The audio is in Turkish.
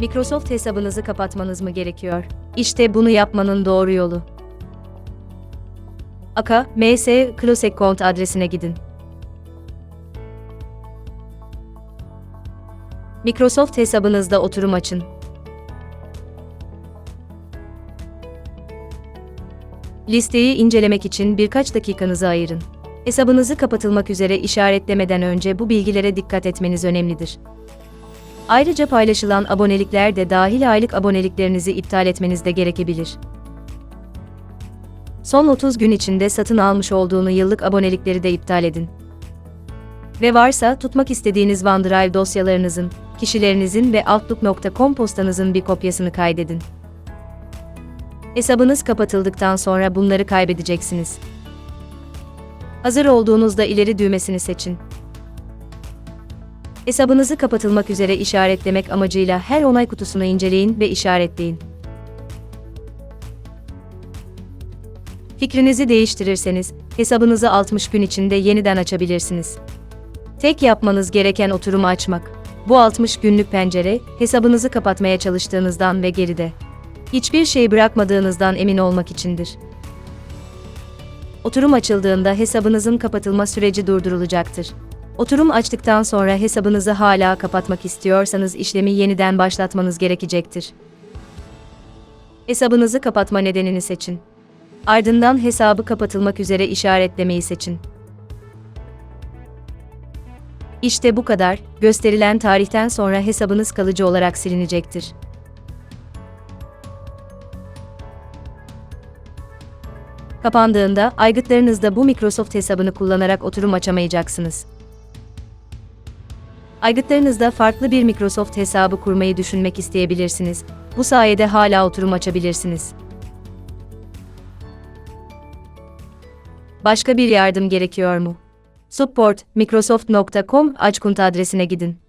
Microsoft hesabınızı kapatmanız mı gerekiyor? İşte bunu yapmanın doğru yolu. Aka, ms, close account adresine gidin. Microsoft hesabınızda oturum açın. Listeyi incelemek için birkaç dakikanızı ayırın. Hesabınızı kapatılmak üzere işaretlemeden önce bu bilgilere dikkat etmeniz önemlidir. Ayrıca paylaşılan abonelikler de dahil aylık aboneliklerinizi iptal etmeniz de gerekebilir. Son 30 gün içinde satın almış olduğunu yıllık abonelikleri de iptal edin. Ve varsa tutmak istediğiniz OneDrive dosyalarınızın, kişilerinizin ve Outlook.com postanızın bir kopyasını kaydedin. Hesabınız kapatıldıktan sonra bunları kaybedeceksiniz. Hazır olduğunuzda ileri düğmesini seçin. Hesabınızı kapatılmak üzere işaretlemek amacıyla her onay kutusunu inceleyin ve işaretleyin. Fikrinizi değiştirirseniz, hesabınızı 60 gün içinde yeniden açabilirsiniz. Tek yapmanız gereken oturumu açmak. Bu 60 günlük pencere, hesabınızı kapatmaya çalıştığınızdan ve geride. Hiçbir şey bırakmadığınızdan emin olmak içindir. Oturum açıldığında hesabınızın kapatılma süreci durdurulacaktır. Oturum açtıktan sonra hesabınızı hala kapatmak istiyorsanız işlemi yeniden başlatmanız gerekecektir. Hesabınızı kapatma nedenini seçin. Ardından hesabı kapatılmak üzere işaretlemeyi seçin. İşte bu kadar, gösterilen tarihten sonra hesabınız kalıcı olarak silinecektir. Kapandığında aygıtlarınızda bu Microsoft hesabını kullanarak oturum açamayacaksınız. Aygıtlarınızda farklı bir Microsoft hesabı kurmayı düşünmek isteyebilirsiniz. Bu sayede hala oturum açabilirsiniz. Başka bir yardım gerekiyor mu? Support, microsoft.com açkunt adresine gidin.